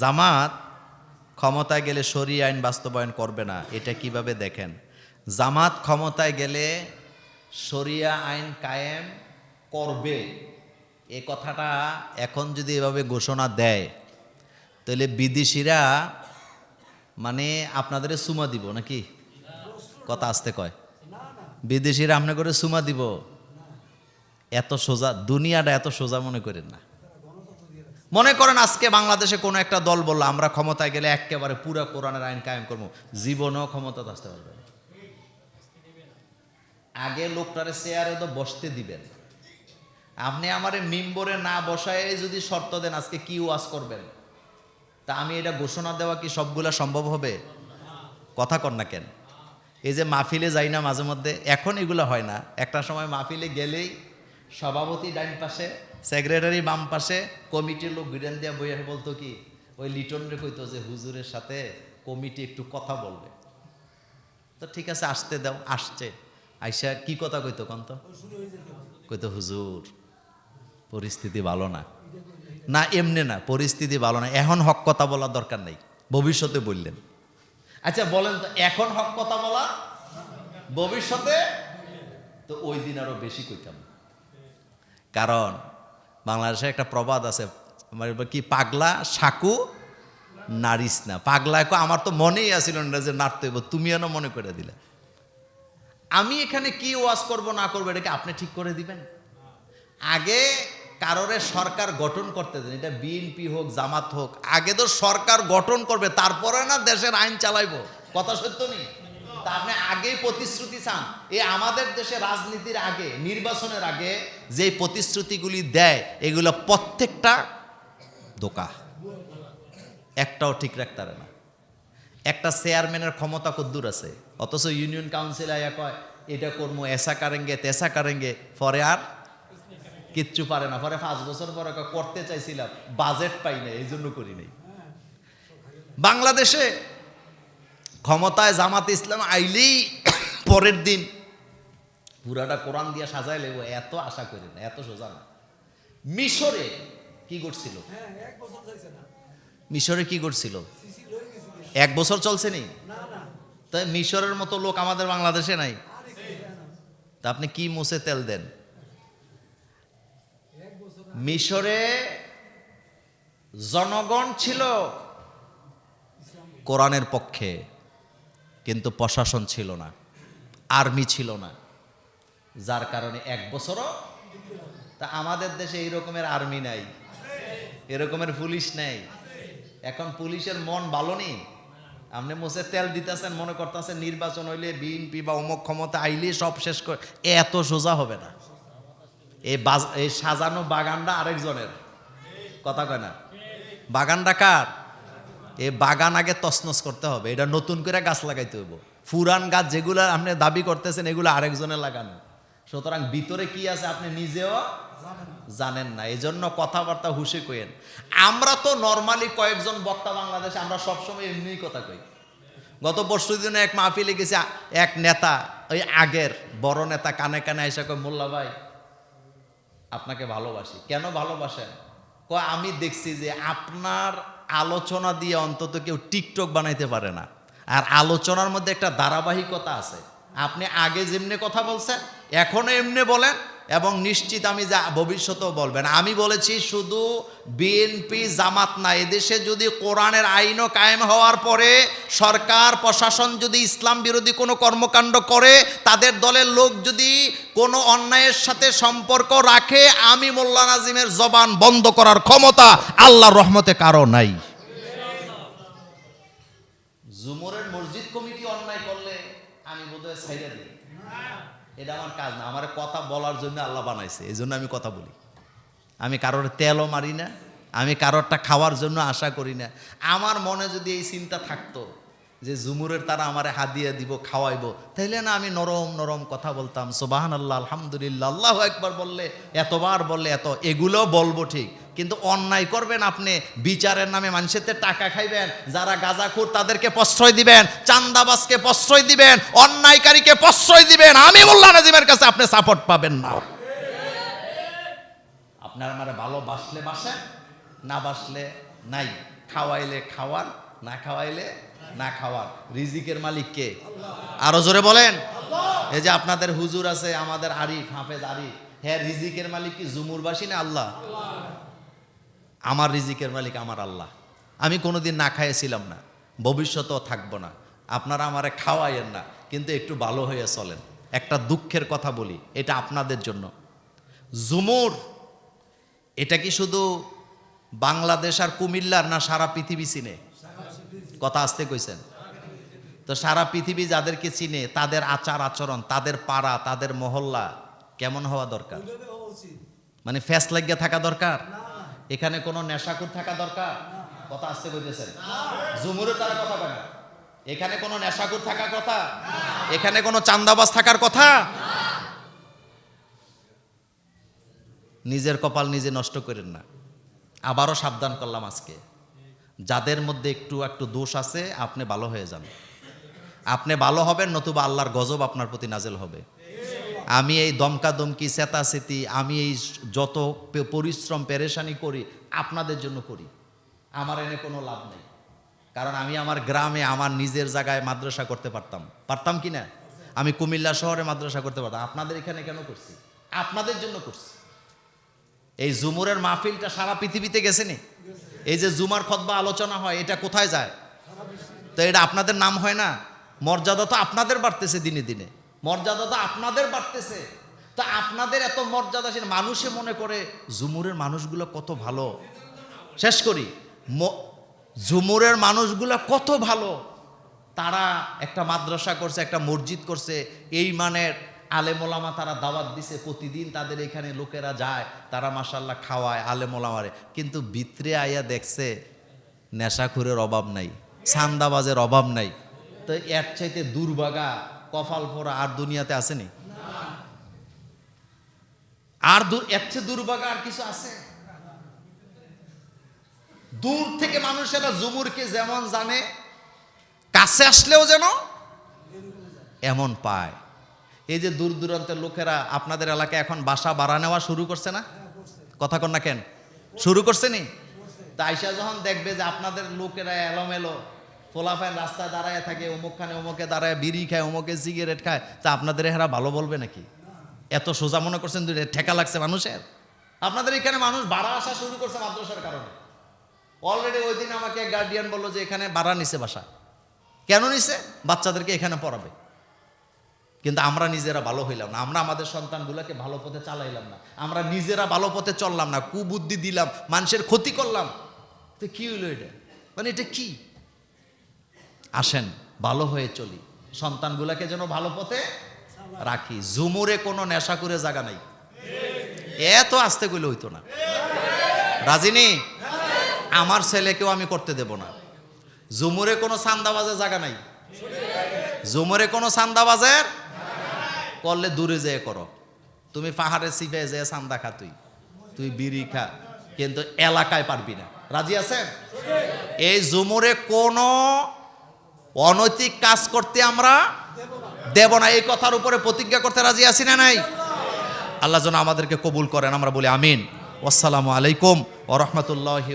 জামাত ক্ষমতায় গেলে সরি আইন বাস্তবায়ন করবে না, এটা কীভাবে দেখেন? জামাত ক্ষমতায় গেলে শরিয়া আইন কায়েম করবে। এ কথাটা এখন যদি এভাবে ঘোষণা দেয়, তাহলে বিদেশিরা মানে আপনাদের সুমা দিব নাকি? কথা আসতে কয়। বিদেশিরা আপনি করে সুমা দিব? এত সোজা, দুনিয়াটা এত সোজা মনে করেন না। মনে করেন আজকে বাংলাদেশে কোনো একটা দল বলল, আমরা ক্ষমতায় গেলে একেবারে পুরো কোরআনের আইন কায়েম করব। জীবনেও ক্ষমতা আসতে পারবে আগে লোকটারে চেয়ারে তো বসতে দিবেন। আপনি আমারে মিম্বরে না বসায় যদি শর্ত দেন, আজকে কি ওয়াজ করবেন? তা আমি এটা ঘোষণা দেওয়া কি সবগুলা সম্ভব হবে? কথা কর না কেন? এই যে মাহফিলে যাই না মাঝে মধ্যে, এখন এগুলো হয় না। একটা সময় মাহফিলে গেলেই সভাপতি ডাইন পাশে সেক্রেটারি বাম পাশে কমিটির লোক বিরেন দিয়া বইয়ে বলতো কি, ওই লিটন রে কইতো যে হুজুরের সাথে কমিটি একটু কথা বলবে। তো ঠিক আছে, আসতে দাও, আসছে। আইসা কি কথা কইতো কন্ত কইতো, হুজুর, পরিস্থিতি ভালো না। না, এমনি না, পরিস্থিতি ভালো না। এখন হক কথা বলার দরকার নেই। ভবিষ্যতে বললেন। আচ্ছা বলেন তো, এখন হক কথা বলা? ভবিষ্যতে? তো ওই দিন আরও বেশি কইতাম। কারণ বাংলাদেশে একটা প্রবাদ আছে এবার কি, পাগলা, সাকু নারিস না। পাগলা আমার তো মনেই আসিল না যে নাড়তে হইব, তুমি এনে মনে করে দিলে। আমি এখানে কি ওয়াজ করব, না করব এটাকে আপনি ঠিক করে দিবেন? আগে কারোরে সরকার গঠন করতে দেন, এটা বিএনপি হোক, জামাত হোক, আগে তো সরকার গঠন করবে, তারপরে না দেশের আইন চালাইবো। কথা সত্য নেই আপনি আগেই প্রতিশ্রুতি চান। এই আমাদের দেশে রাজনীতির আগে, নির্বাচনের আগে যে প্রতিশ্রুতিগুলি দেয়, এগুলো প্রত্যেকটা দোকা একটাও ঠিক রাখতে পারে না। একটা চেয়ারম্যানের ক্ষমতা কদ্দূর আছে। অথচ ইউনিয়ন কাউন্সিল আয়া কয়, এটা করব এসা কারেঙ্গে, তেসা কারেঙ্গে, পরে আর কিচ্ছু পারে না। পরে পাঁচ বছর পরে করতে চাইছিলাম, বাজেট পাই না এই জন্য করি নাই। বাংলাদেশে ক্ষমতায় জামাত ইসলাম আইলেই পরের দিন পুরাটা কোরআন দিয়ে সাজাই লেব এত আশা করি না এত সোজা না। মিশরে কি করছিল মিশরে কি করছিল এক বছর চলছে নি? তাই মিশরের মতো লোক আমাদের বাংলাদেশে নাই। তা আপনি কি মুছে তেল দেন? মিশরে জনগণ ছিল কোরআনের পক্ষে। কিন্তু প্রশাসন ছিল না, আর্মি ছিল না। যার কারণে এক বছরও তা আমাদের দেশে এই রকমের আর্মি নাই এরকমের পুলিশ নেই। এখন পুলিশের মন ভালো নেই, আপনি মুছে তেল দিতেছেন, মনে করতেছেন নির্বাচন হইলে বিএনপি বা অমুক ক্ষমতা আইলে সব শেষ করে এত সোজা হবে না। এই এই সাজানো বাগানটা আরেকজনের, কথা কয় না। বাগানটা কার? এই বাগান আগে তছনছ করতে হবে, এটা নতুন করে গাছ লাগাইতে হইব। ফুরান গাছ যেগুলো আপনি দাবি করতেছেন, এগুলো আরেকজনের লাগানো। সুতরাং ভিতরে কি আছে আপনি নিজেও জানেন না এই জন্য কথাবার্তা হুশে কইেন আমরা তো নর্মালি কয়েকজন বক্তা বাংলাদেশে, আমরা সবসময় এমনিই কথা কই। গত পরশু দিনে এক মাহফিলে গেছে, এক নেতা, ওই আগের বড় নেতা কানে কানে এসে কয়, মোল্লা ভাই, আপনাকে ভালোবাসি। কেন ভালোবাসেন? ক আমি দেখছি যে আপনার আলোচনা দিয়ে অন্তত কেউ টিকটক বানাইতে পারে না। আর আলোচনার মধ্যে একটা ধারাবাহিকতা আছে। আপনি আগে যেমনি কথা বলছেন এখনও এমনি বলেন এবং নিশ্চিত আমি যা ভবিষ্যতেও বলবেন। আমি বলেছি শুধু বিএনপি জামাত না, এদেশে যদি কোরআনের আইনও কায়েম হওয়ার পরে সরকার, প্রশাসন যদি ইসলাম বিরোধী কোনো কর্মকাণ্ড করে, তাদের দলের লোক যদি কোনো অন্যায়ের সাথে সম্পর্ক রাখে, আমি মোল্লা নাজিমের জবান বন্ধ করার ক্ষমতা আল্লাহর রহমতে কারও নাই। জুমরের মসজিদ কমিটি অন্যায় করলে আমি বোধহয় ছাইড়া দিই। এটা আমার কাজ না, আমার কথা বলার জন্য আল্লাহ বানাইছে এই জন্য আমি কথা বলি। আমি কারোর তেলও মারি না, আমি কারোরটা খাওয়ার জন্য আশা করি না। আমার মনে যদি এই চিন্তা থাকতো যে জুমুরের তারা আমারে হাদিয়া দিব, খাওয়াইবো। তাইলে না আমি নরম নরম কথা বলতাম সোবাহান আল্লাহ আলহামদুলিল্লাহ, আল্লাহ একবার বললে, এতবার বললে এত, এগুলো বলব ঠিক। কিন্তু অন্যায় করবেন আপনি, বিচারের নামে মানুষের টাকা খাইবেন, যারা গাঁজাখুর তাদেরকে প্রশ্রয় দিবেন চান্দাবাসকে প্রশ্রয় দিবেন, অন্যায়কারীকে প্রশ্রয় দিবেন, আমি মোল্লা নাজিমের কাছে আপনি সাপোর্ট পাবেন না। আপনার আমার ভালো বাসলে বাসেন, না বাসলে নাই, খাওয়াইলে খাওয়ান, না খাওয়াইলে না খাওয়ান রিজিকের মালিক কে? আরও জোরে বলেন। এই যে আপনাদের হুজুর আছে, আমাদের আরিফ, হাফেজ আরিফ। হ্যাঁ রিজিকের মালিক কি জুমুরবাসী না আল্লাহ? আমার রিজিকের মালিক আমার আল্লাহ। আমি কোনোদিন না খাইয়েছিলাম না। ভবিষ্যতেও থাকব না। আপনারা আমারে খাওয়াইয়েন না, কিন্তু একটু ভালো হয়ে চলেন। একটা দুঃখের কথা বলি, এটা আপনাদের জন্য। জুমুর, এটা কি শুধু বাংলাদেশ আর কুমিল্লার না সারা পৃথিবী চিনে? কথা আসতে কইছেন। তো সারা পৃথিবী যাদেরকে চিনে, তাদের আচার আচরণ, তাদের পাড়া, তাদের মহল্লা কেমন হওয়া দরকার? মানে ফ্যাস লাগিয়ে থাকা দরকার? এখানে কোনো নেশাকুর থাকা দরকার? কথা আসতে কইতেছেন। জুমুরে তারা কথা বলে এখানে কোনো নেশাকুর থাকার কথা? এখানে কোনো চান্দাবাজ থাকার কথা? নিজের কপাল নিজে নষ্ট করেন না। আবারও সাবধান করলাম আজকে। যাদের মধ্যে একটু একটু দোষ আছে, আপনি ভালো হয়ে যান। আপনি ভালো হবেন, নতুবা আল্লাহর গজব আপনার প্রতি নাজেল হবে। আমি এই দমকা দমকি চেতাচেতি আমি এই যত পরিশ্রম, পেরেশানি করি, আপনাদের জন্য করি। আমার এনে কোনো লাভ নেই। কারণ আমি আমার গ্রামে, আমার নিজের জায়গায় মাদ্রাসা করতে পারতাম। পারতাম কি না? আমি কুমিল্লা শহরে মাদ্রাসা করতে পারতাম। আপনাদের এখানে কেন করছি? আপনাদের জন্য করছি। এই জুমুরের মাহফিলটা সারা পৃথিবীতে গেছে নি? এই যে জুমার খতবা আলোচনা হয়, এটা কোথায় যায়? তো এটা আপনাদের নাম হয় না? মর্যাদা তো আপনাদের বাড়তেছে দিনে দিনে। মর্যাদা তো আপনাদের বাড়তেছে। তা আপনাদের এত মর্যাদাশীল মানুষে মনে করে, জুমুরের মানুষগুলো কত ভালো। শেষ করি। জুমুরের মানুষগুলো কত ভালো। তারা একটা মাদ্রাসা করছে, একটা মসজিদ করছে, এই মানের আলেমোলামা তারা দাওয়াত দিছে, প্রতিদিন তাদের এখানে লোকেরা যায়, তারা মাসাল্লাহ খাওয়ায় আলেমোলামারে। কিন্তু ভিতরে আইয়া দেখছে, নেশাখুরের অভাব নাই, সান্দাবাজের অভাব নাই। তো এর চাইতে দুর্বাগা কপাল ফোরা আর দুনিয়াতে আসেনি? আর এর চেয়ে দুর্ভাগা আর কিছু আছে? দূর থেকে মানুষেরা জুমুরকে যেমন জানে, কাছে আসলেও যেন এমন পায়। এই যে দূর দূরান্তের লোকেরা আপনাদের এলাকায় এখন বাসা বাড়া নেওয়া শুরু করছে না? কথা কন না কেন? শুরু করছে নি? তা আইসা যখন দেখবে যে আপনাদের লোকেরা এলোমেলো ফোলাফাইন রাস্তায় দাঁড়ায় থাকে অমুকখানে অমুকে দাঁড়ায় বিড়ি খায় অমুকে সিগারেট খায় তা আপনাদের এরা ভালো বলবে নাকি? এত সোজা মনে করছেন ঠেকা লাগছে মানুষের? আপনাদের এখানে মানুষ বাড়া আসা শুরু করছে মাদ্রাসার কারণে। অলরেডি ওই দিন আমাকে গার্ডিয়ান বলল যে এখানে বাড়া নিছে বাসা। কেন নিছে? বাচ্চাদেরকে এখানে পড়াবে। কিন্তু আমরা নিজেরা ভালো হইলাম না। আমরা আমাদের সন্তানগুলোকে ভালো পথে চালাইলাম না। আমরা নিজেরা ভালো পথে চললাম না। কুবুদ্ধি দিলাম, মানুষের ক্ষতি করলাম। তো কি হইল এটা? মানে এটা কি? আসেন, ভালো হয়ে চলি। সন্তানগুলোকে যেন ভালো পথে রাখি। জুমুরে কোনো নেশা করে জায়গা নাই। এত আস্তে গেলে হইতো না। রাজিনী আমার ছেলেকেও আমি করতে দেব না। জুমুরে কোনো সান্দাবাজের জায়গা নাই। জুমুরে কোনো সান্দাবাজের করলে দূরে যেয়ে করো। তুমি পাহাড়ে সিপে যেয়ে সান্দা খা তুই। তুই বিড়ি খা, কিন্তু এলাকায় পারবি না। রাজি আছেন? এই জুমুরে কোনো অনৈতিক কাজ করতে আমরা দেব না। এই কথার উপরে প্রতিজ্ঞা করতে রাজি আছি না নাই? আল্লাহ যেন আমাদেরকে কবুল করেন। আমরা বলি আমিন। আসসালামু আলাইকুম ও রহমতুল্লাহি